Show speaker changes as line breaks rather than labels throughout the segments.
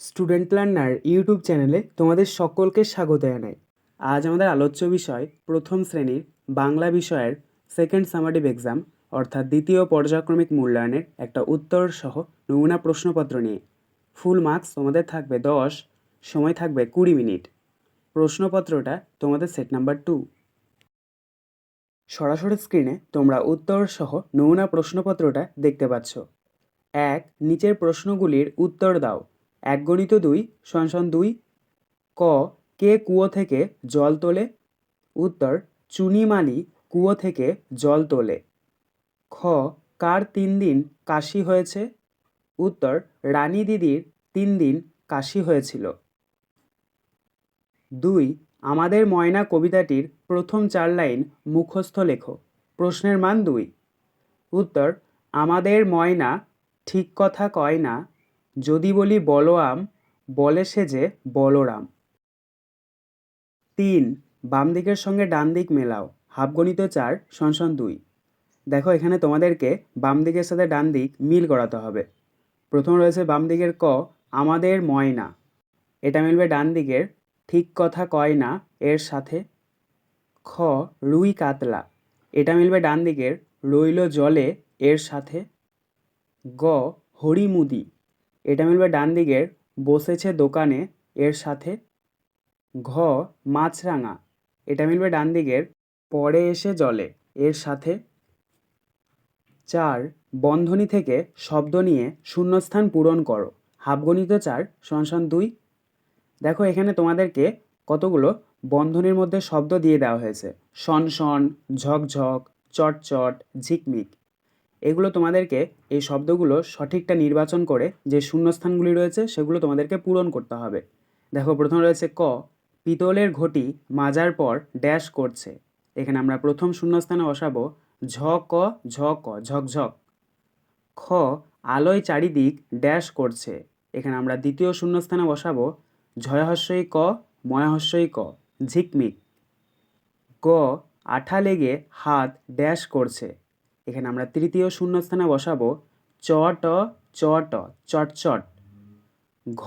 Student learner YouTube চ্যানেলে তোমাদের সকলকে স্বাগত জানাই। আজ আমাদের আলোচ্য বিষয় প্রথম শ্রেণির বাংলা বিষয়ের সেকেন্ড সামারিভ এক্সাম অর্থাৎ দ্বিতীয় পর্যায়ক্রমিক মূল্যায়নের একটা উত্তর সহ নমুনা প্রশ্নপত্র নিয়ে। ফুল মার্কস তোমাদের থাকবে দশ, সময় থাকবে কুড়ি মিনিট। প্রশ্নপত্রটা তোমাদের সেট নাম্বার টু সরাসরি স্ক্রিনে তোমরা উত্তর সহ নমুনা প্রশ্নপত্রটা দেখতে পাচ্ছ। এক, নিচের প্রশ্নগুলির উত্তর দাও। এক গণিত দুই সনসন দুই, ক, কে কুয়ো থেকে জল তোলে, উত্তর চুনিমালি কুয়ো থেকে জল তোলে, খ, কার তিন দিন কাশি হয়েছে, উত্তর, রানী দিদির তিন দিন কাশি হয়েছিল। দুই, আমাদের ময়না কবিতাটির প্রথম চার লাইন মুখস্থ লেখো, প্রশ্নের মান দুই, উত্তর, আমাদের ময়না ঠিক কথা কয় না যদি বলি বলরাম, বলে সে যে বলরাম। তিন, বাম দিকের সঙ্গে ডান দিক মেলাও। হাফগণিত চার, সনসন দুই। দেখো, এখানে তোমাদেরকে বাম দিকের সাথে ডান দিক মিল করাতে হবে। প্রথম রয়েছে বাম দিকের ক, আমাদের ময়না। এটা মিলবে ডান দিকের ঠিক কথা কয় না, এর সাথে খ, রুই কাতলা। এটা মিলবে ডান দিকের রইল জলে, এর সাথে গ, হরিমুদি। এটা মিলবে ডান দিকের বসেছে দোকানে, এর সাথে ঘ মাছরাঙা। এটা মিলবে ডান দিকের পরে এসে জলে, এর সাথে চার বন্ধনী থেকে শব্দ নিয়ে শূন্যস্থান পূরণ করো। হাফগণিত চার, সনসন দুই। দেখো এখানে তোমাদেরকে কতগুলো বন্ধনীর মধ্যে শব্দ দিয়ে দেওয়া হয়েছে। শন ঝকঝক, চটচট, ঝিকমিক। এগুলো তোমাদেরকে এই শব্দগুলো সঠিকটা নির্বাচন করে যে শূন্যস্থানগুলি রয়েছে সেগুলো তোমাদেরকে পূরণ করতে হবে। দেখো, প্রথম রয়েছে ক, পিতলের ঘটি মাজার পর ড্যাশ করছে। এখানে আমরা প্রথম শূন্যস্থানে বসাবো ঝ, ক ঝ, ক ঝকঝক খ, আলোয় চারিদিক ড্যাশ করছে। এখানে আমরা দ্বিতীয় শূন্যস্থানে বসাবো ঝয়হস্যই ক, ময়হস্যই ক, ঝিকমিক। গ, আঠা লেগে হাত ড্যাশ করছে। এখানে আমরা তৃতীয় শূন্যস্থানে বসাবো চ ট চ ট চটচট ঘ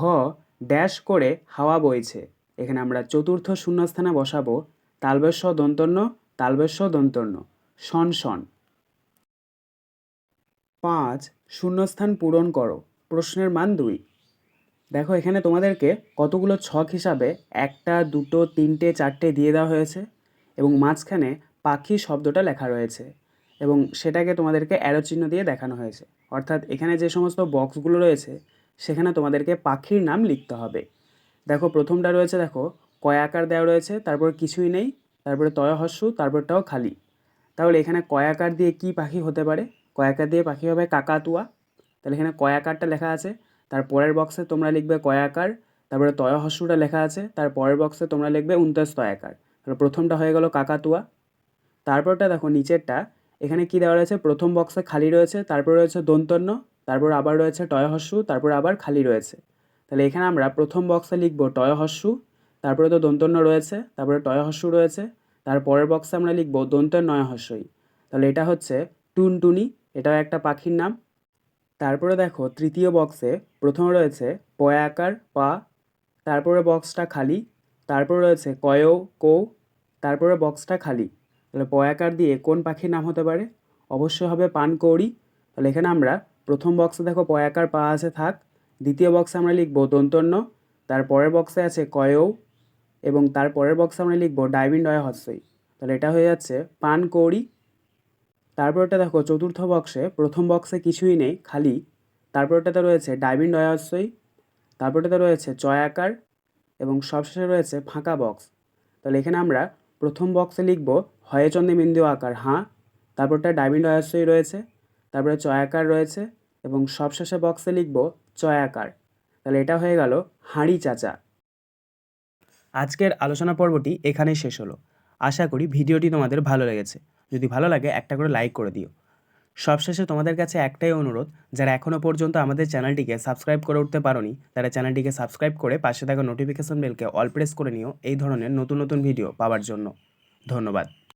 ড্যাশ করে হাওয়া বইছে। এখানে আমরা চতুর্থ শূন্যস্থানে বসাবো তালবেশ্য দন্তন্য তালবেশ্য দন্তন্য, শন শন। পাঁচ শূন্যস্থান পূরণ করো, প্রশ্নের মান দুই। দেখো এখানে তোমাদেরকে কতগুলো ছক হিসাবে একটা, দুটো, তিনটে, চারটে দিয়ে দেওয়া হয়েছে এবং মাঝখানে পাখি শব্দটা লেখা রয়েছে। এবং সেটাকে তোমাদেরকে অ্যারো চিহ্ন দিয়ে দেখানো হয়েছে। অর্থাৎ এখানে যে সমস্ত বক্সগুলো রয়েছে, সেখানে তোমাদেরকে পাখির নাম লিখতে হবে। দেখো, প্রথমটা রয়েছে, দেখো কয়াকার দেওয়া রয়েছে, তারপর কিছুই নেই, তারপরে তয়হস্যু তারপরটাও খালি। তাহলে এখানে কয়াকার দিয়ে কি পাখি হতে পারে? কয়াকার দিয়ে পাখি হবে কাকাতুয়া। তাহলে এখানে কয়াকারটা লেখা আছে, তার পরের বক্সে তোমরা লিখবে কয়াকার তারপরে তয়হস্যুটা লেখা আছে, তার পরের বক্সে তোমরা লিখবে উনতাস তয়াকার তাহলে প্রথমটা হয়ে গেল কাকাতুয়া। তারপরটা দেখো, নিচেরটা এখানে কি দেওয়া রয়েছে? প্রথম বক্সে খালি রয়েছে, তারপর রয়েছে দন্তন্য, তারপর আবার রয়েছে টয়হস্যু, তারপর আবার খালি রয়েছে। তাহলে এখানে আমরা প্রথম বক্সে লিখব টয়হস্যু, তারপরে তো দন্তন্য রয়েছে, তারপরে টয়হস্যু রয়েছে, তার পরের বক্সে আমরা লিখব দন্তের নয়হস্যই তাহলে এটা হচ্ছে টুনটুনি, এটাও একটা পাখির নাম। তারপরে দেখো তৃতীয় বক্সে প্রথম রয়েছে পয়াকার পা, তারপরে বক্সটা খালি, তারপরে রয়েছে কয়ও কৌ, তারপরে বক্সটা খালি। তাহলে পয়াকার দিয়ে কোন পাখির নাম হতে পারে? অবশ্যই হবে পানকৌড়ি। তাহলে এখানে আমরা প্রথম বক্সে দেখো পয়াকার পা আছে, থাক। দ্বিতীয় বক্সে আমরা লিখব দন্তন্য। তার পরের বক্সে আছে কয়ও এবং তার পরের বক্সে আমরা লিখব ডাইবিন ডয় হস্যই তাহলে এটা হয়ে যাচ্ছে পানকৌড়ি। তারপরটা দেখো চতুর্থ বক্সে প্রথম বক্সে কিছুই নেই, খালি। তারপরটাতে রয়েছে ডাইবিন ডয়াশ্রয়ী তারপরটাতে রয়েছে চয়াকার এবং সবশেষে রয়েছে ফাঁকা বক্স তাহলে এখানে আমরা প্রথম বক্সে লিখব হয়েচন্দে বিন্দু আকার, হাঁ। তারপরটা ডাইবিন ডয়াশ্রয়ী রয়েছে, তারপরে চয়াকার রয়েছে এবং সবশেষে বক্সে লিখব চয়াকার। তাহলে এটা হয়ে গেল হাঁড়ি চাচা। আজকের আলোচনা পর্বটি এখানেই শেষ হলো। আশা করি ভিডিওটি তোমাদের ভালো লেগেছে। যদি ভালো লাগে একটা করে লাইক করে দিও। সবশেষে তোমাদের কাছে একটাই অনুরোধ, যারা এখনও পর্যন্ত আমাদের চ্যানেলটিকে সাবস্ক্রাইব করে উঠতে পারোনি, তারা চ্যানেলটিকে সাবস্ক্রাইব করে পাশে থাকা নোটিফিকেশন বেলকে অল প্রেস করে নিও, এই ধরনের নতুন নতুন ভিডিও পাওয়ার জন্য। ধন্যবাদ।